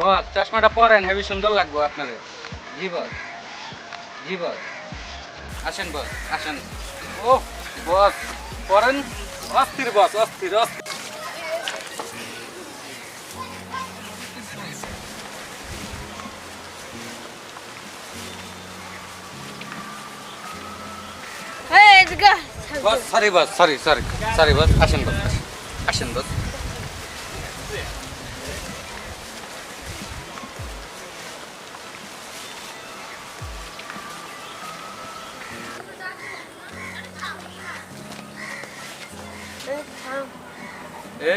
বস চশমাটা পরেন হেবি সুন্দর লাগবো আপনাদের জি বস জি বস আসেন বস আসেন ও বস পরেন অস্থির বস অস্থির অস্থির। Boss sorry boss sorry sorry sorry boss আসেন বস। আসেন বস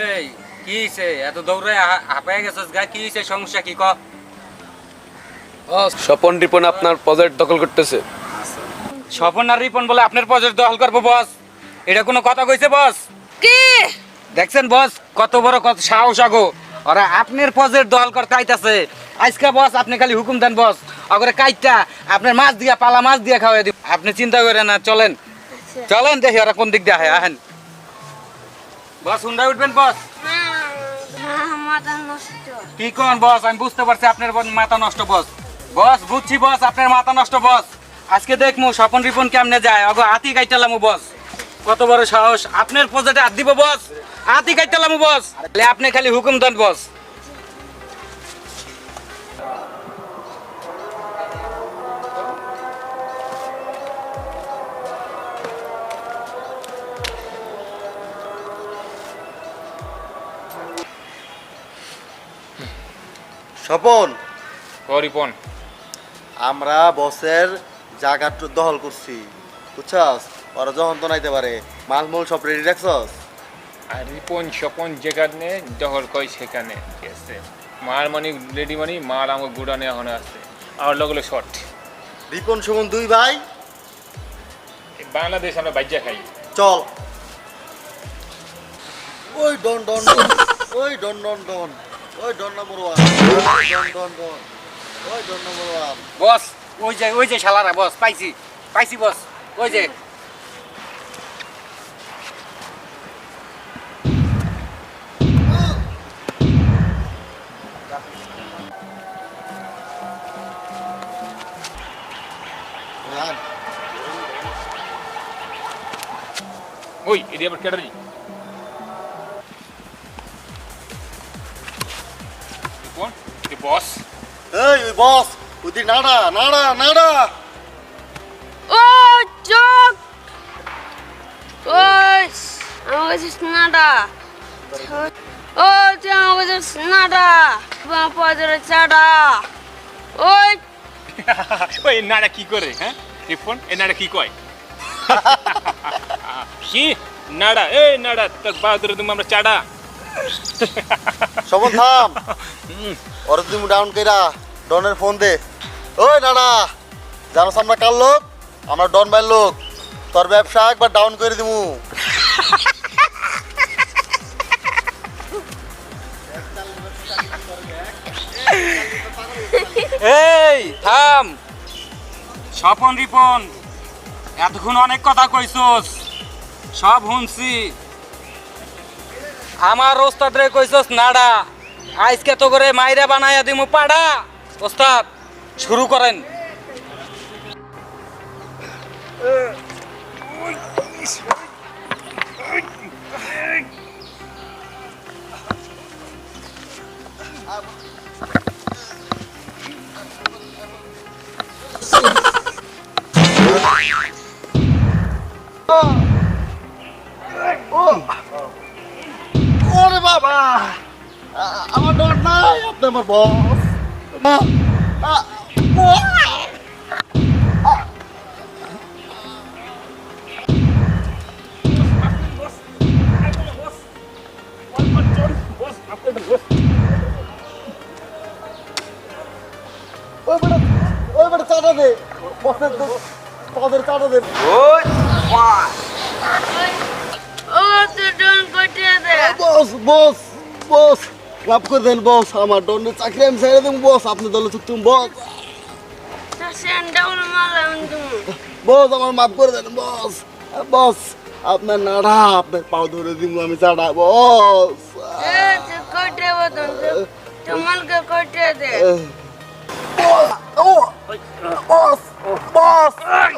এই, কি হয়েছে এত দৌড়ে হাঁপায় গেছিস গা কি হয়েছে সমস্যা কি? ক। স্বপন রিপন আপনার প্রজেক্ট দখল করতেছে। স্বপন আর রিপন বলে আপনার প্রজেক্ট দখল করব বস। এটা কোনো কথা কইছে বস? কি? দেখছেন বস? কত বড় কত সাহস আগো। ওরা আপনার প্রজেক্ট দখল করতে আইতাছে। আজকে বস আপনি খালি হুকুম দেন বস। অগরে কাইটা আপনার মাছ দিয়া পালা মাছ দিয়া খাওয়াই দিব। আপনি চিন্তা করেন না চলেন। চলেন দেখি ওরা কোন দিক দিয়ে আহে আহেন। বস, হুন্ডায় উঠবেন, বস। কি কোন বস? আমি বুঝতে পারছি আপনার মাথা নষ্ট, বস। বস, বুঝছি, বস, আপনার মাথা নষ্ট, বস। আজকে দেখমু, স্বপন রিপন কেমনে যায়? অগো, হাতি কাইটালামু, বস। কত বড় সাহস। আপনার প্রজেক্টে হাত দিব, বস। হাতি কাইটালামু, বস। আপনি খালি হুকুম দেন, বস। স্বপন। করিপন আমরা বসের জায়গা দখল করছি বুঝছস? ওরা যখন তো নাইতে পারে মালমূল সব রেডি রাখছস? আর রিপন স্বপন যেখানে দখল কই সেখানে। ঠিক আছে মার মানি রেডি মানি মার আমার গুড়ানে এখন আছে। আর লগলো শর্ট রিপন সুমন দুই ভাই? বাংলাদেশ আমরা বাজ্যা খাই। চল। ওই ডন ডন ডন। ওই ডন ডন ডন। ওই ডন নম্বর ওয়ান। ডন ডন ডন। ওই ডন নম্বর ওয়ান। বস ওই যে ওই যে শালারা বস পাইছি পাইছি বস ওই যে। ওই এটি আবার কেটারি বস এই ওই বস ওদি নাড়া নাড়া নাড়া ও চোখ ওই আমার কাছে স্নাডা ও তুই আমার কাছে স্নাডা পদরে চাডা ওই ওই নাড়া কি করে হ্যাঁ রিপন এ নাড়া কি কয় কি নাড়া এই নাড়া তোর বাহাদুর তুমি আমরা চাড়া স্বপন থাম। ওরা তুমি ডাউন কইরা ডনের ফোন দে। ওই নাড়া জানোস আমরা কার লোক? আমরা ডন ভাইয়ের লোক। তোর ব্যবসা একবার ডাউন করে দিমু। এই, থাম। স্বপন, রিপন, এতক্ষণ অনেক কথা কইছস। সব শুনছি। আমার ওস্তাদ রে কইছস নাডা, আজকে তো করে মাইরা বানাইয়া দিমু পাড়া। ওস্তাদ, শুরু করেন। ওরে বাবা আ- আমার ডর নাই আপনি আমার বস ওই বেটা ওই বেটা চাটা দে বসের পদের চাটা দে ও তুই ডন কটিয়ে দে বস বস বস মাফ করে দেন বস আমার ডনের চাকরি আমি ছেড়ে দেবো বস আপনি দলে চুক্তুম বস বস আমার মাফ করে দেন বস বস আপনার নাড়া আপনার পাও ধরে দিব আমি চাড়া বস তোমাকে কটিয়ে দে। বস ও বস বস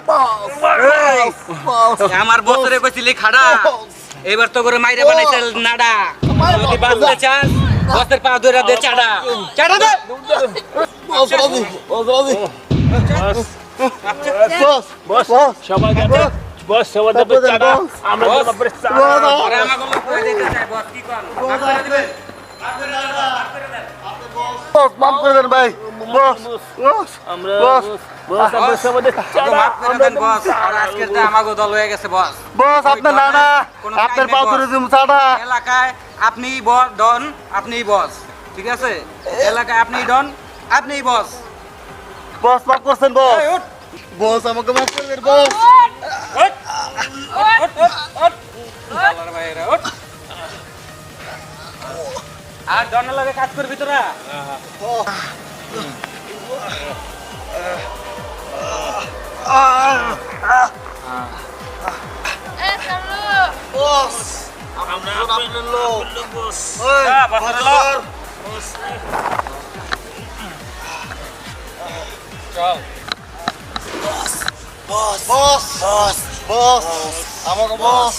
বস বস আমার বছরে কইছিলি খাড়া। এবার তো করে মাইরে বানাইছে নাডা। যদি বাঁচতে চাস। বসের পা ধরে দে চাটা চাটা দে মাফ করে দেন ভাই বস বস আমরা বস। বস আমরা সবাই বস। আর আজকের যে আমাকে দল হয়ে গেছে বস। বস আপনার নানা আপনার পাও ধরে দিব চাড়া এলাকায় আপনি ডন আপনি বস ঠিক আছে? এলাকায় আপনি ডন আপনি বস। বস মাফ করছেন বস। উঠ। বস আমাকে মাফ বস। আর ডনের লগে কাজ করবি তোরা? বস। আমরা আপনার লোক। ওই, হ্যাঁ, বস, বস, চলো। বস। বস। বস বস। আমাকে বস।